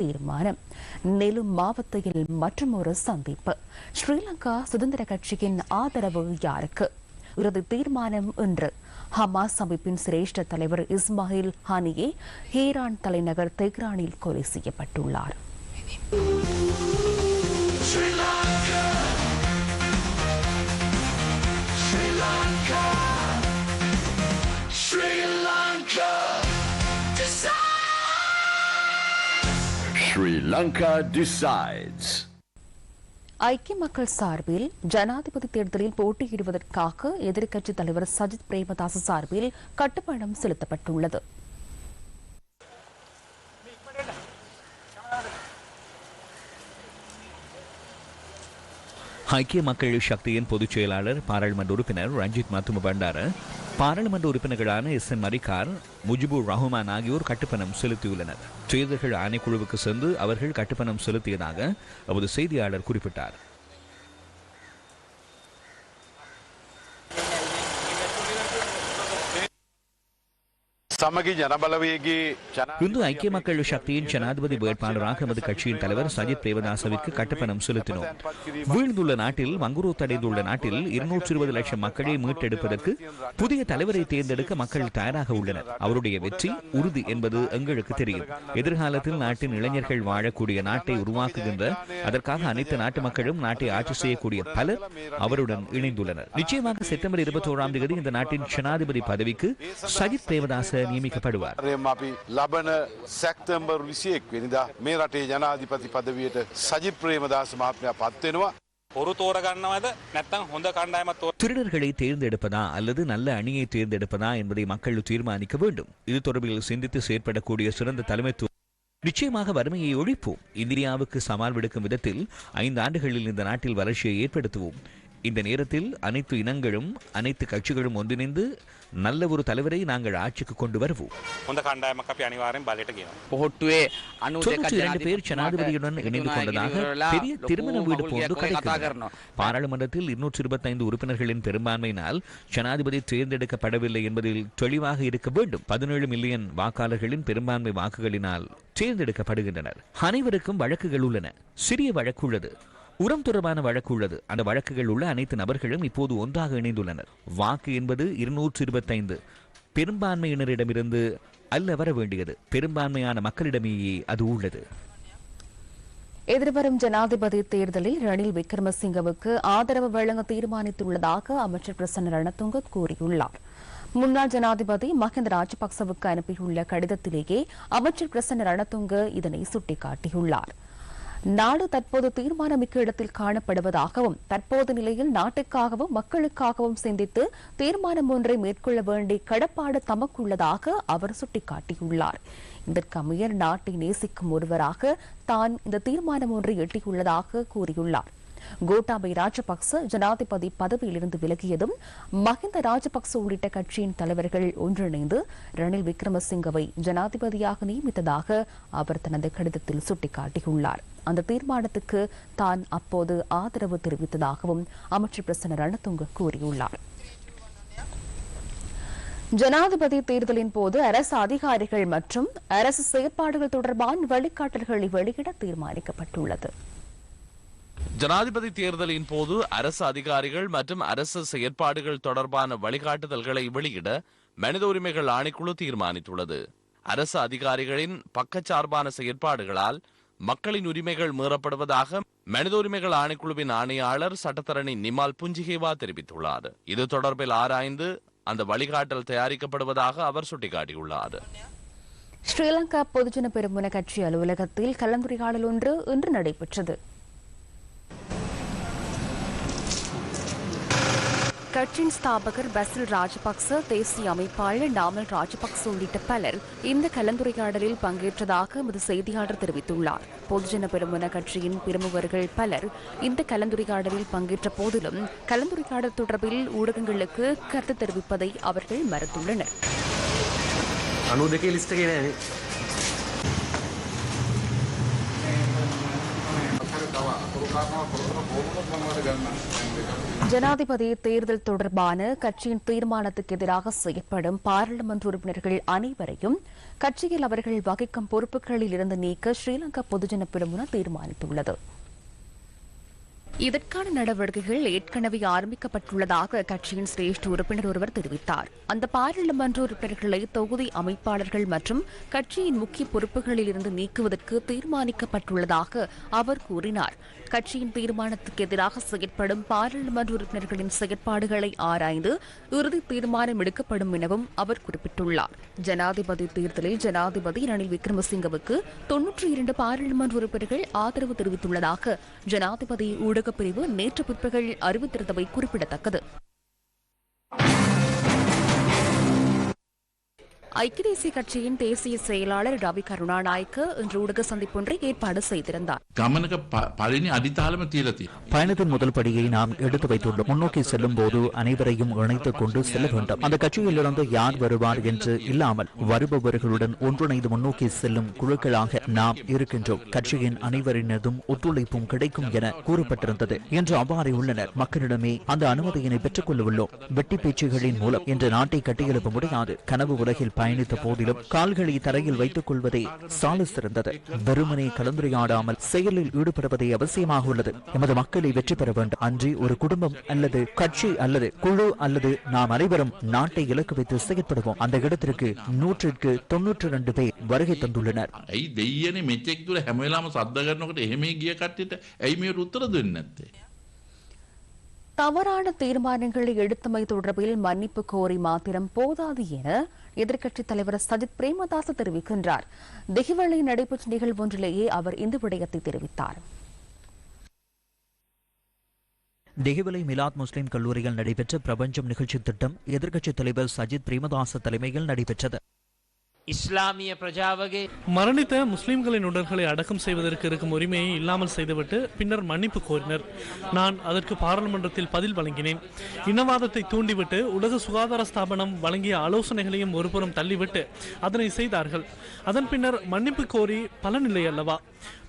தீர்மானம். நெலும் மாவட்டத்தில் மற்றொரு சந்திப்பு. ஸ்ரீலங்கா சுதந்திர கட்சியின் ஆதரவு யாருக்கு? இறுதி தீர்மானம் இன்று. ஹமாஸ் அமைப்பின் சிரேஷ்ட தலைவர் இஸ்மாயில் ஹானியே ஹேரான் தலைநகர் தெஹ்ரானில் கொலை செய்யப்பட்டுள்ளார். Sri Lanka decides. ஐக்கிய மக்கள் சார்பில் ஜனாதிபதி தேர்தலில் போட்டியிடுவதற்காக எதிர்க்கட்சித் தலைவர் சஜித் பிரேமதாச சார்பில் கட்டுப்பணம் செலுத்தப்பட்டுள்ளது ஐக்கிய மக்கள் சக்தியின் பொதுச் செயலாளர் பாராளுமன்ற உறுப்பினர் ரஞ்சித் மத்தும பண்டார பாராளுமன்ற உறுப்பினர்களான எஸ் என் மரிகார் முஜிபுர் ரஹ்மான் ஆகியோர் கட்டுப்பணம் செலுத்தியுள்ளனர். தேர்தல்கள் ஆணைக்குழுவுக்கு சென்று அவர்கள் கட்டுப்பணம் செலுத்தியதாக அவரது செய்தியாளர் குறிப்பிட்டார். இந்து ஐக்கிய மக்கள் சக்தியின் ஜனாதிபதி வேட்பாளராக எமது கட்சியின் தலைவர் சஜித் பிரேமதாசவிற்கு கட்டப்பணம் செலுத்தினோம். வீழ்ந்துள்ள நாட்டில் வங்குரோத்தடைந்துள்ள நாட்டில் இருநூற்றி இருபது லட்சம் மக்களை மீட்டெடுப்பதற்கு புதிய தலைவரை தேர்ந்தெடுக்க மக்கள் தயாராக உள்ளனர். அவருடைய வெற்றி உறுதி என்பது எங்களுக்கு தெரியும். எதிர்காலத்தில் நாட்டின் இளைஞர்கள் வாழக்கூடிய நாட்டை உருவாக்குகின்ற அதற்காக அனைத்து நாட்டு மக்களும் நாட்டை ஆட்சி செய்யக்கூடிய பலர் அவருடன் இணைந்துள்ளனர். நிச்சயமாக செப்டம்பர் இருபத்தோராம் தேதி இந்த நாட்டின் ஜனாதிபதி பதவிக்கு சஜித் பிரேமதாச நியமிக்கப்படுவார் රෙම අපි ලබන සැක්තම්බර් විසියෙක් වෙනිදා මේ රටේ ජනාධිපති පදවියට සජි ප්‍රේමදාස මහත්මයා පත්වෙනවා. හොරු තෝරගන්නවද නැත්තම් හොඳ කණ්ඩායමත් තෝර திருடர்களை தேர்ந்தெடுப்பதா அல்லது நல்ல அணியை தேர்ந்தெடுப்பதா என்பதை மக்கள் தீர்மானிக்க வேண்டும் இது தொடர்பில் சிந்தித்து செயற்படக்கூடிய சிறந்த தலைமைத்துவம் நிச்சயமாக வறுமையை ஒழிப்போம் இந்தியாவுக்கு சவால் விடுக்கும் விதத்தில் ஐந்து ஆண்டுகளில் இந்த நாட்டில் வளர்ச்சியை ஏற்படுத்துவோம் இந்த நேரத்தில் அனைத்து இனங்களும் அனைத்து கட்சிகளும் ஒன்றிணைந்து நல்ல ஒரு தலைவரை நாங்கள் ஆட்சிக்கு கொண்டு வருவோம். இணைந்து கொண்டதாக பெரிய திருமண வீடு போன்று பாராளுமன்றத்தில் இருநூற்றி இருபத்தைந்து உறுப்பினர்களின் பெரும்பான்மையினால் ஜனாதிபதி தேர்ந்தெடுக்கப்படவில்லை என்பதில் தெளிவாக இருக்க வேண்டும். பதினேழு மில்லியன் வாக்காளர்களின் பெரும்பான்மை வாக்குகளினால் தேர்ந்தெடுக்கப்படுகின்றனர். அனைவருக்கும் வழக்குகள் உள்ளன. சிறிய வழக்கு உள்ளது உரம் தொடர்பான வழக்கு உள்ளது. அந்த வழக்குகள் உள்ள அனைத்து நபர்களும் இப்போது ஒன்றாக இணைந்துள்ளனர். வாக்கு என்பது இருநூற்று இருபத்தைந்து பெரும்பான்மையினரிடமிருந்து அல்ல வர வேண்டியது. பெரும்பான்மையான மக்களிடமேயே அது உள்ளது. எதிர்வரும் ஜனாதிபதி தேர்தலில் ரணில் விக்ரமசிங்கவுக்கு ஆதரவு வழங்க தீர்மானித்துள்ளதாக அமைச்சர் பிரசன்ன ரணதுங்க கூறியுள்ளார். முன்னாள் ஜனாதிபதி மஹிந்த ராஜபக்சவுக்கு அனுப்பியுள்ள கடிதத்திலேயே அமைச்சர் பிரசன்ன ரணதுங்க இதனை சுட்டிக்காட்டியுள்ளார். நாடு தற்போது தீர்மானமிக்க இடத்தில் காணப்படுவதாகவும் தற்போது நிலையில் நாட்டுக்காகவும் மக்களுக்காகவும் சிந்தித்து தீர்மானம் ஒன்றை மேற்கொள்ள வேண்டிய கடப்பாடு தமக்குள்ளதாக அவர் சுட்டிக்காட்டியுள்ளார். இதற்கமைய நாட்டை நேசிக்கும் ஒருவராக தான் இந்த தீர்மானம் ஒன்றை எட்டியுள்ளதாக கூறியுள்ளார். கோட்டாபய ராஜபக்ச ஜனாதிபதி பதவியிலிருந்து விலகியதும் மஹிந்த ராஜபக்ச உள்ளிட்ட கட்சியின் தலைவர்கள் ஒன்றிணைந்து ரணில் விக்ரமசிங்கவை ஜனாதிபதியாக நியமித்ததாக அவர் தனது கடிதத்தில் சுட்டிக்காட்டியுள்ளார். அந்த தீர்மானத்துக்கு தான் அப்போது ஆதரவு தெரிவித்ததாகவும் அமைச்சர் பிரசன்ன ரணதுங்க கூறியுள்ளார். ஜனாதிபதி தேர்தலின் போது அரசு அதிகாரிகள் மற்றும் அரசு செயற்பாடுகள் தொடர்பான வழிகாட்டல்களை வெளியிட தீர்மானிக்கப்பட்டுள்ளது. ஜனாதிபதி தேர்தலின் போது அரசு அதிகாரிகள் மற்றும் அரசு செயற்பாடுகள் தொடர்பான வழிகாட்டுதல்களை வெளியிட மனித உரிமைகள் ஆணைக்குழு தீர்மானித்துள்ளது. அரசு அதிகாரிகளின் பக்கச்சார்பான செயற்பாடுகளால் மக்களின் உரிமைகள் மீறப்படுவதாக மனித உரிமைகள் ஆணைக்குழுவின் ஆணையாளர் சட்டத்தரணி நிமால் புஞ்சிகேவா தெரிவித்துள்ளார். இது தொடர்பில் ஆராய்ந்து அந்த வழிகாட்டல் தயாரிக்கப்படுவதாக அவர் சுட்டிக்காட்டியுள்ளார். ஸ்ரீலங்கா பொதுஜன பெருமுன கட்சி அலுவலகத்தில் கலந்துரையாடல் ஒன்று இன்று நடைபெற்றது. கட்சியின் ஸ்தாபகர் பசில் ராஜபக்ச தேசிய அமைப்பாளர் நாமல் ராஜபக்ச உள்ளிட்ட பலர் இந்த கலந்துரையாடலில் பங்கேற்றதாக எமது செய்தியாளர் தெரிவித்துள்ளார் பொதுஜன பெருமுன கட்சியின் பிரமுகர்கள் பலர் இந்த கலந்துரையாடலில் பங்கேற்ற போதிலும் கலந்துரையாடல் தொடர்பில் ஊடகங்களுக்கு கருத்து தெரிவிப்பதை அவர்கள் மறுத்துள்ளனர் අනු දෙකේ ලිස්ට කියනෑනේ ஜனாதிபதி தேர்தல் தொடர்பான கட்சியின் தீர்மானத்துக்கு எதிராக செய்யப்படும் பாராளுமன்ற உறுப்பினர்கள் அனைவரையும் கட்சியில் அவர்கள் வகிக்கும் பொறுப்புகளில் இருந்து நீக்க ஸ்ரீலங்கா பொதுஜன பெருமுன தீர்மானித்துள்ளது. இதற்கான நடவடிக்கைகள் ஏற்கனவே ஆரம்பிக்கப்பட்டுள்ளதாக கட்சியின் சிரேஷ்ட உறுப்பினர் ஒருவர் தெரிவித்தார். அந்த பாராளுமன்ற உறுப்பினர்களை தொகுதி அமைப்பாளர்கள் மற்றும் கட்சியின் முக்கிய பொறுப்புகளில் இருந்து நீக்குவதற்கு தீர்மானிக்கப்பட்டுள்ளதாக அவர் கூறினார். கட்சியின் தீர்மானத்துக்கு எதிராக செயற்படும் பாராளுமன்ற உறுப்பினர்களின் செயற்பாடுகளை ஆராய்ந்து இறுதி தீர்மானம் எடுக்கப்படும் எனவும் அவர் குறிப்பிட்டுள்ளார். ஜனாதிபதி தேர்தலில் ஜனாதிபதி ரணில் விக்ரமசிங்கவுக்கு தொன்னூற்றி இரண்டு பாராளுமன்ற உறுப்பினர்கள் ஆதரவு தெரிவித்துள்ளதாக ஜனாதிபதி பிரிவு நேற்று பிற்பகல் அறிவித்திருந்தமை குறிப்பிடத்தக்கது. ஐக்கிய தேசிய கட்சியின் தேசிய செயலாளர் ரவி கருணாநாயக்க இன்று ஊடக சந்திப்பொன்றை ஏற்பாடு செய்திருந்தார். பயணத்தின் முதல் படியை நாம் எடுத்து வைத்துள்ளோம். முன்னோக்கி செல்லும் போது அனைவரையும் இணைத்துக் கொண்டு செல்ல வேண்டும். அந்த கட்சியிலிருந்து யார் வருவார் என்று இல்லாமல் வருபவர்களுடன் ஒன்றிணைந்து முன்னோக்கி செல்லும் குழுக்களாக நாம் இருக்கின்றோம். கட்சியின் அனைவரினதும் ஒத்துழைப்பும் கிடைக்கும் என கூறப்பட்டிருந்தது. என்று அவ்வாறே உள்ளனர். மக்களிடமே அந்த அனுமதியினை பெற்றுக் கொள்ள உள்ளோம். வெட்டி பேச்சுகளின் மூலம் இன்று நாட்டை கட்டியெழுப்ப முடியாது. கனவு உலகில் பயணித்த போதிலும் கால்களை தரையில் வைத்துக் கொள்வதே சால சிறந்தது வெறுமனே கலந்துரையாடாமல் செயலில் ஈடுபடுவதே அவசியமாக உள்ளது எமது மக்களை வெற்றி பெற வேண்டும் அன்றி ஒரு குடும்பம் அல்லது கட்சி அல்லது குழு அல்லது நாம் அனைவரும் நாட்டை இலக்கு வைத்து செயற்படுவோம் அந்த இடத்திற்கு நூற்றிற்கு தொன்னூற்றி இரண்டு பேர் வருகை தந்துள்ளனர் ඇයි දෙයන මෙචෙක් තුළ හැමලාම සද්ධ කරනකට එහෙම ගිය කට්ටිට ඇයි මේ උත්තර දෙන්න ඇත්තේ. தவறான தீர்மானங்களை எடுத்தமை தொடர்பில் மன்னிப்பு கோரி மாத்திரம் போதாது என எதிர்க்கட்சித் தலைவர் சஜித் பிரேமதாச தெரிவிக்கின்றார். திகிவளை நடைபெற்ற நிகழ்வொன்றிலேயே அவர் இந்த விடயத்தை தெரிவித்தார். தெஹிவலை மிலாத் முஸ்லிம் கல்லூரியில் நடைபெற்ற பிரபஞ்சம் நிகழ்ச்சி திட்டம் எதிர்க்கட்சித் தலைவர் சஜித் பிரேமதாச தலைமையில் நடைபெற்றது. இஸ்லாமிய பிரஜாவகே. மரணித்த முஸ்லிம்களின் உடல்களை அடக்கம் செய்வதற்கு இருக்கும் உரிமையை இல்லாமல் செய்துவிட்டு பின்னர் மன்னிப்பு கோரினர். நான் அதற்கு பாராளுமன்றத்தில் பதில் வழங்கினேன். இனவாதத்தை தூண்டிவிட்டு உலக சுகாதார ஸ்தாபனம் வழங்கிய ஆலோசனைகளையும் ஒருபுறம் தள்ளிவிட்டு அதனை செய்தார்கள். அதன் பின்னர் மன்னிப்பு கோரி பலனில்லை அல்லவா?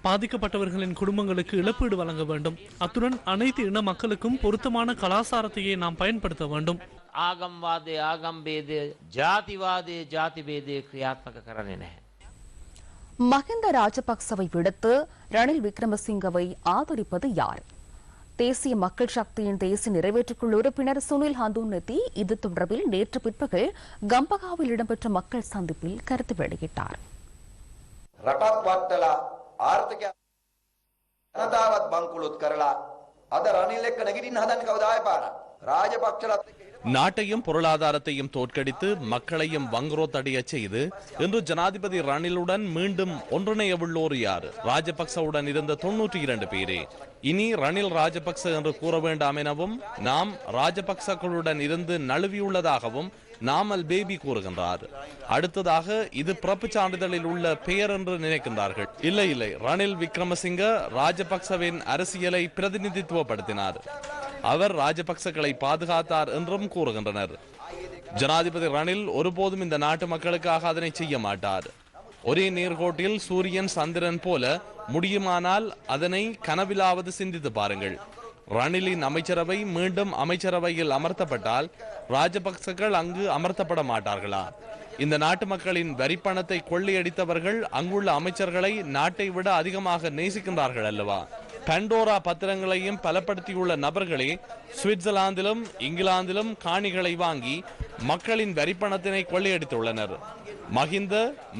பாதிக்கப்பட்டவர்களின் குடும்பங்களுக்கு இழப்பீடு வழங்க வேண்டும். அத்துடன் அனைத்து இன மக்களுக்கும் பொருத்தமான கலாசாரத்தையே நாம் பயன்படுத்த வேண்டும். ආගම්වාදය ආගම්බේදය ජාතිවාදය ජාතිබේදය ක්‍රියාත්මක කරන්නේ නැහැ. மஹிந்த ராஜபக்சவை விடுத்து ரணில் விக்ரமசிங்கவை ஆதரிப்பது யார் தேசிய மக்கள் சக்தியின் தேசிய நிறைவேற்றுக்குழு உறுப்பினர் சுனில் ஹந்துன்னதி இது தொடர்பில் நேற்று பிற்பகல் கம்பகாவில் இடம்பெற்ற மக்கள் சந்திப்பில் கருத்து வெளியிட்டார் රටත් වට්ටලා ආර්ථිකය ජනතාවත් බංකුලොත් කරලා අද රනිල් එක්ක නැගිටින්න හදන්නේ කවදාය පාරක් රාජපක්ෂලත් එක්ක நாட்டையும் பொருளாதாரத்தையும் தோற்கடித்து மக்களையும் வங்குரோத்தடைய செய்து இன்று ஜனாதிபதி ரணிலுடன் மீண்டும் ஒன்றிணையவுள்ளோர் யார்? ராஜபக்சவுடன் இருந்த தொன்னூற்றி இரண்டு பேரே. இனி ரணில் ராஜபக்ச என்று கூற வேண்டாம் எனவும் நாம் ராஜபக்சக்களுடன் இருந்து நழுவியுள்ளதாகவும் நாமல் பேபி கூறுகின்றார். அடுத்ததாக இது பிறப்பு சான்றிதழில் உள்ள பெயர் என்று நினைக்கின்றார்கள். இல்லை இல்லை ரணில் விக்ரமசிங்க ராஜபக்சவின் அரசியலை பிரதிநிதித்துவப்படுத்தினார். அவர் ராஜபக்சக்களை பாதுகாத்தார் என்றும் கூறுகின்றனர். ஜனாதிபதி ரணில் ஒருபோதும் இந்த நாட்டு மக்களுக்காக அதனை செய்ய மாட்டார். ஒரே நேர்கோட்டில் சூரியன் சந்திரன் போல முடியுமானால் அதனை கனவிலாவது சிந்தித்து பாருங்கள். ரணிலின் அமைச்சரவை மீண்டும் அமைச்சரவையில் அமர்த்தப்பட்டால் ராஜபக்சக்கள் அங்கு அமர்த்தப்பட மாட்டார்களா? இந்த நாட்டு மக்களின் வரிப்பணத்தை கொள்ளையடித்தவர்கள் அங்குள்ள அமைச்சர்களை நாட்டை விட அதிகமாக நேசிக்கின்றார்கள் அல்லவா? பண்டோரா பத்திரங்களையும் பலப்படுத்தியுள்ள நபர்களே சுவிட்சர்லாந்திலும் இங்கிலாந்திலும் காணிகளை வாங்கி மக்களின் வரிப்பணத்தினை கொள்ளையடித்துள்ளனர். மஹிந்த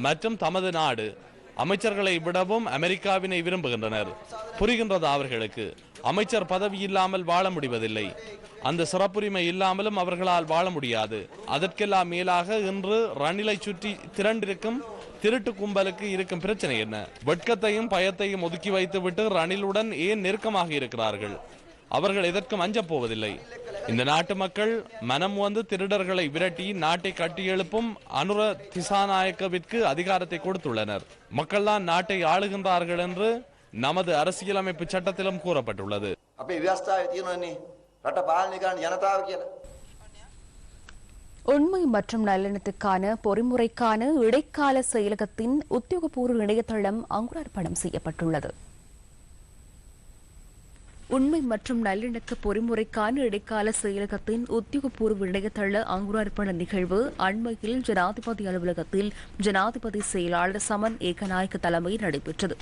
மற்றும் தமது நாடு அமைச்சர்களை விடவும் அமெரிக்காவினை விரும்புகின்றனர். புரிகின்றது அவர்களுக்கு. அமைச்சர் பதவி இல்லாமல் வாழ முடிவதில்லை. அந்த சிறப்புரிமை இல்லாமலும் அவர்களால் வாழ முடியாது. அதற்கெல்லாம் மேலாக இன்று ரணிலை சுற்றி திரண்டிருக்கும் திருட்டு கும்பலுக்கு இருக்கும் பிரச்சனை என்ன? வெட்கத்தையும் பயத்தையும் ஒதுக்கி வைத்துவிட்டு ரணிலுடன் ஏன் நெருக்கமாக இருக்கிறார்கள்? அவர்கள் எதற்கும் அஞ்சப் போவதில்லை. இந்த நாட்டு மக்கள் மனம் வந்து திருடர்களை விரட்டி நாட்டை கட்டியெழுப்பும் அனுர திசாநாயக்கவிற்கு அதிகாரத்தை கொடுத்துள்ளனர். மக்கள்தான் நாட்டை ஆளுகின்றார்கள் என்று நமது அரசியலமைப்பு சட்டத்திலும் கூறப்பட்டுள்ளது. உண்மை மற்றும் நல்லெண்ணத்துக்கான பொறிமுறைக்கான இடைக்கால செயலகத்தின் உத்தியோகபூர்வ இணையதளம் அங்குரார்ப்பணம் செய்யப்பட்டுள்ளது. உண்மை மற்றும் நல்லிணக்க பொறிமுறைக்கான இடைக்கால செயலகத்தின் உத்தியோகபூர்வ இணையதள அங்குரார்ப்பண நிகழ்வு அண்மையில் ஜனாதிபதி அலுவலகத்தில் ஜனாதிபதி செயலாளர் சமன் ஏகநாயக்க தலைமையில் நடைபெற்றது.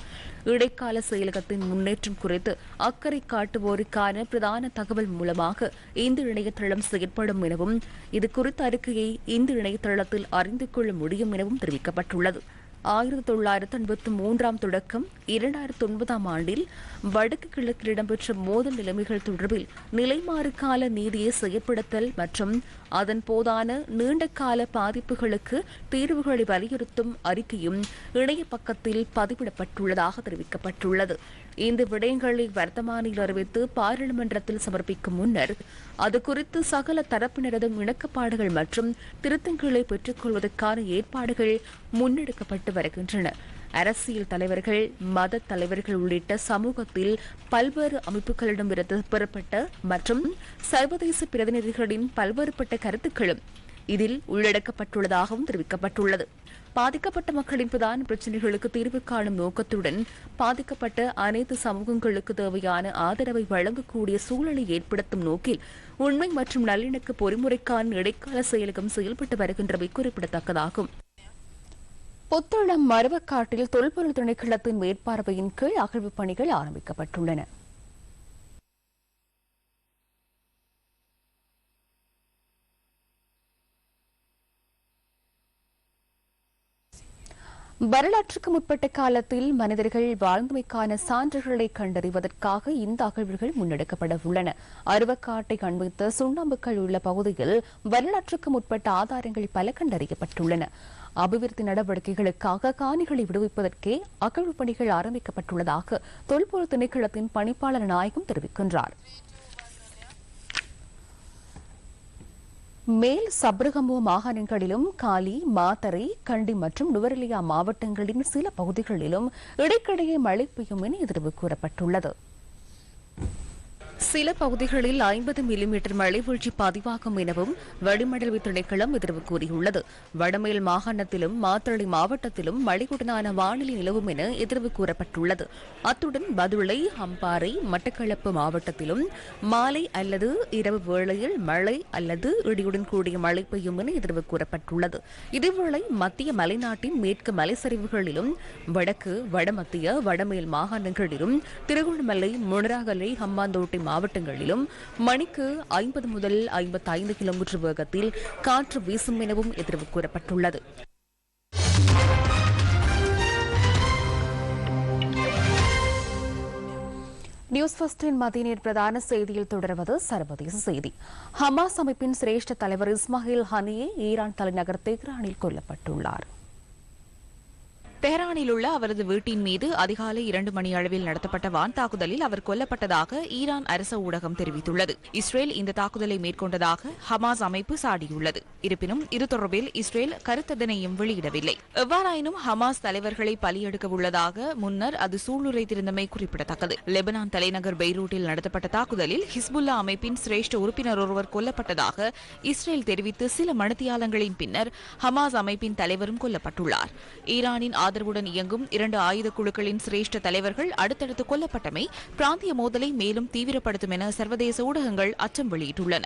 இடைக்கால செயலகத்தின் முன்னேற்றம் குறித்து அக்கறை காட்டுவோருக்கான பிரதான தகவல் மூலமாக இந்த இணையதளம் செயற்படும் எனவும் இது குறித்த அறிக்கையை இந்த இணையதளத்தில் அறிந்து கொள்ள முடியும் எனவும் தெரிவிக்கப்பட்டுள்ளது. ஆயிரத்தி தொள்ளாயிரத்து எண்பத்தி மூன்றாம் தொடக்கம் இரண்டாயிரத்தி ஒன்பதாம் ஆண்டில் வடக்கு கிழக்கில் இடம்பெற்ற மோதல் நிலைமைகள் தொடர்பில் நிலைமாறு கால நீதியை செயற்படுத்தல் மற்றும் அதன் போதான நீண்ட கால பாதிப்புகளுக்கு தீர்வுகளை வலியுறுத்தும் அறிக்கையும் இணைய பக்கத்தில் பதிவிடப்பட்டுள்ளதாக தெரிவிக்கப்பட்டுள்ளது. இந்த விடயங்களை வர்த்தமானில் அறிவித்து பாராளுமன்றத்தில் சமர்ப்பிக்கும் முன்னர் அது குறித்து சகல தரப்பினரதும் இணக்கப்பாடுகள் மற்றும் திருத்தங்களை பெற்றுக்கொள்வதற்கான ஏற்பாடுகள் முன்னெடுக்கப்பட்டு வருகின்றன. அரசியல் தலைவர்கள் மத தலைவர்கள் உள்ளிட்ட சமூகத்தில் பல்வேறு அமைப்புகளிடமிருந்து பெறப்பட்ட மற்றும் சர்வதேச பிரதிநிதிகளின் பல்வேறுபட்ட கருத்துக்களும் இதில் உள்ளடக்கப்பட்டுள்ளதாகவும் தெரிவிக்கப்பட்டுள்ளது. பாதிக்கப்பட்ட மக்களின் பிரதான பிரச்சினைகளுக்கு தீர்வு காணும் நோக்கத்துடன் பாதிக்கப்பட்ட அனைத்து சமூகங்களுக்கு தேவையான ஆதரவை வழங்கக்கூடிய சூழலை ஏற்படுத்தும் நோக்கில் உண்மை மற்றும் நல்லிணக்க பொறிமுறைக்கான இடைக்கால செயலகம் செயல்பட்டு வருகின்றவை குறிப்பிடத்தக்கதாகும். புத்தளம் மரவக்காட்டில் தொல்பொருள் திணைக்களத்தின் மேற்பார்வையின் கீழ் அகழ்வுப் பணிகள் ஆரம்பிக்கப்பட்டுள்ளன. வரலாற்றுக்கு முற்பட்ட காலத்தில் மனிதர்கள் வாழ்ந்தமைக்கான சான்றுகளை கண்டறிவதற்காக இந்த அகழ்வுகள் முன்னெடுக்கப்பட உள்ளன. அருவக்காட்டை கண்பித்த சுண்ணாம்புக்கள் உள்ள பகுதியில் வரலாற்றுக்கு முற்பட்ட ஆதாரங்கள் பல கண்டறியப்பட்டுள்ளன. அபிவிருத்தி நடவடிக்கைகளுக்காக காணிகளை விடுவிப்பதற்கே அகழ்வு பணிகள் ஆரம்பிக்கப்பட்டுள்ளதாக தொல்பொருள் திணைக்களத்தின் பணிப்பாளர் நாயகம் தெரிவிக்கின்றார். மேல் சப்ரகம்பு மாகாணங்களிலும் காலி மாத்தறை கண்டி மற்றும் நுவரெலியா மாவட்டங்களின் சில பகுதிகளிலும் இடைக்கிடையே மழை பெய்யும் என எதிர்வு கூறப்பட்டுள்ளது. சில பகுதிகளில் ஐம்பது மில்லிமீட்டர் மழை வீழ்ச்சி பதிவாகும் எனவும் வளிமண்டல திணைக்களம் எதிர்வு கூறியுள்ளது. வடமேல் மாகாணத்திலும் மாத்தளை மாவட்டத்திலும் மழையுடனான வானிலை நிலவும் என எதிர்வு கூறப்பட்டுள்ளது. அத்துடன் பதுளை அம்பாறை மட்டக்களப்பு மாவட்டத்திலும் மாலை அல்லது இரவு வேளையில் மழை அல்லது இடியுடன் கூடிய மழை பெய்யும் என எதிர்வு கூறப்பட்டுள்ளது. இதேவேளை மத்திய மலைநாட்டின் மேற்கு மலைச்சரிவுகளிலும் வடக்கு வடமத்திய வடமேல் மாகாணங்களிலும் திருகோணமலை முனராகலை ஹம்பாந்தோட்டை மாவட்டங்களிலும் மணிக்கு ஐம்பது முதல் ஐம்பத்தி ஐந்து கிலோமீட்டர் வேகத்தில் காற்று வீசும் எனவும் எதிர்வு கூறப்பட்டுள்ளது. நியூஸ் பஸ்டின் மதிய பிரதான செய்தியில் தொடர்வது சர்வதேச செய்தி. ஹமாஸ் அமைப்பின் சிரேஷ்ட தலைவர் இஸ்மாயில் ஹனியே ஈரான் தலைநகர் தெஹ்ரானில் கொல்லப்பட்டுள்ளார். தெஹ்ரானில் உள்ள அவரது வீட்டின் மீது அதிகாலை இரண்டு மணி அளவில் நடத்தப்பட்ட வான் தாக்குதலில் அவர் கொல்லப்பட்டதாக ஈரான் அரச ஊடகம் தெரிவித்துள்ளது. இஸ்ரேல் இந்த தாக்குதலை மேற்கொண்டதாக ஹமாஸ் அமைப்பு சாடியுள்ளது. இருப்பினும் இது தொடர்பில் இஸ்ரேல் கருத்ததனையும் வெளியிடவில்லை. எவ்வாறாயினும் ஹமாஸ் தலைவர்களை பலியெடுக்க உள்ளதாக முன்னர் அது சூளுரைத்திருந்தமை குறிப்பிடத்தக்கது. லெபனான் தலைநகர் பெய்ரூட்டில் நடத்தப்பட்ட தாக்குதலில் ஹிஸ்புல்லா அமைப்பின் சிரேஷ்ட உறுப்பினர் ஒருவர் கொல்லப்பட்டதாக இஸ்ரேல் தெரிவித்து சில மணித்தியாலங்களின் பின்னர் ஹமாஸ் அமைப்பின் தலைவரும் கொல்லப்பட்டுள்ளார். ஈரானின் ஆதரவுடன் இயங்கும் இரண்டு ஆயுத குழுக்களின் சிரேஷ்ட தலைவர்கள் அடுத்தடுத்து கொல்லப்பட்டமை பிராந்திய மோதலை மேலும் தீவிரப்படுத்தும் என சர்வதேச ஊடகங்கள் அச்சம் வெளியிட்டுள்ளன.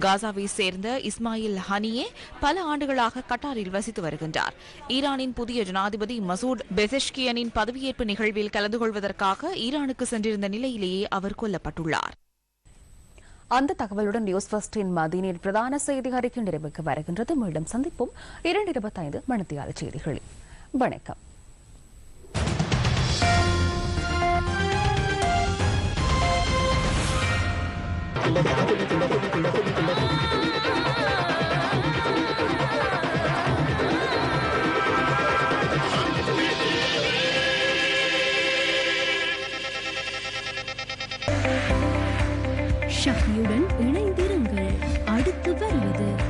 காசாவை சேர்ந்த இஸ்மாயில் ஹனியே பல ஆண்டுகளாக கட்டாரில் வசித்து வருகின்றார். ஈரானின் புதிய ஜனாதிபதி மசூத் பெசெஷ்கியனின் பதவியேற்பு நிகழ்வில் கலந்து கொள்வதற்காக ஈரானுக்கு சென்றிருந்த நிலையிலேயே அவர் கொல்லப்பட்டுள்ளார். அந்த தகவலுடன் நியூஸ் ஃபர்ஸ்டின் மதியனின் பிரதான செய்தி அறிக்கை நிறைவுக்கு வருகின்றது. மீண்டும் சந்திப்போம். இரண்டு இருபத்தைந்து மணித்தியால செய்திகளில் வணக்கம். ஷக்தியுடன் இணைந்திருங்கள். அடுத்து வருவது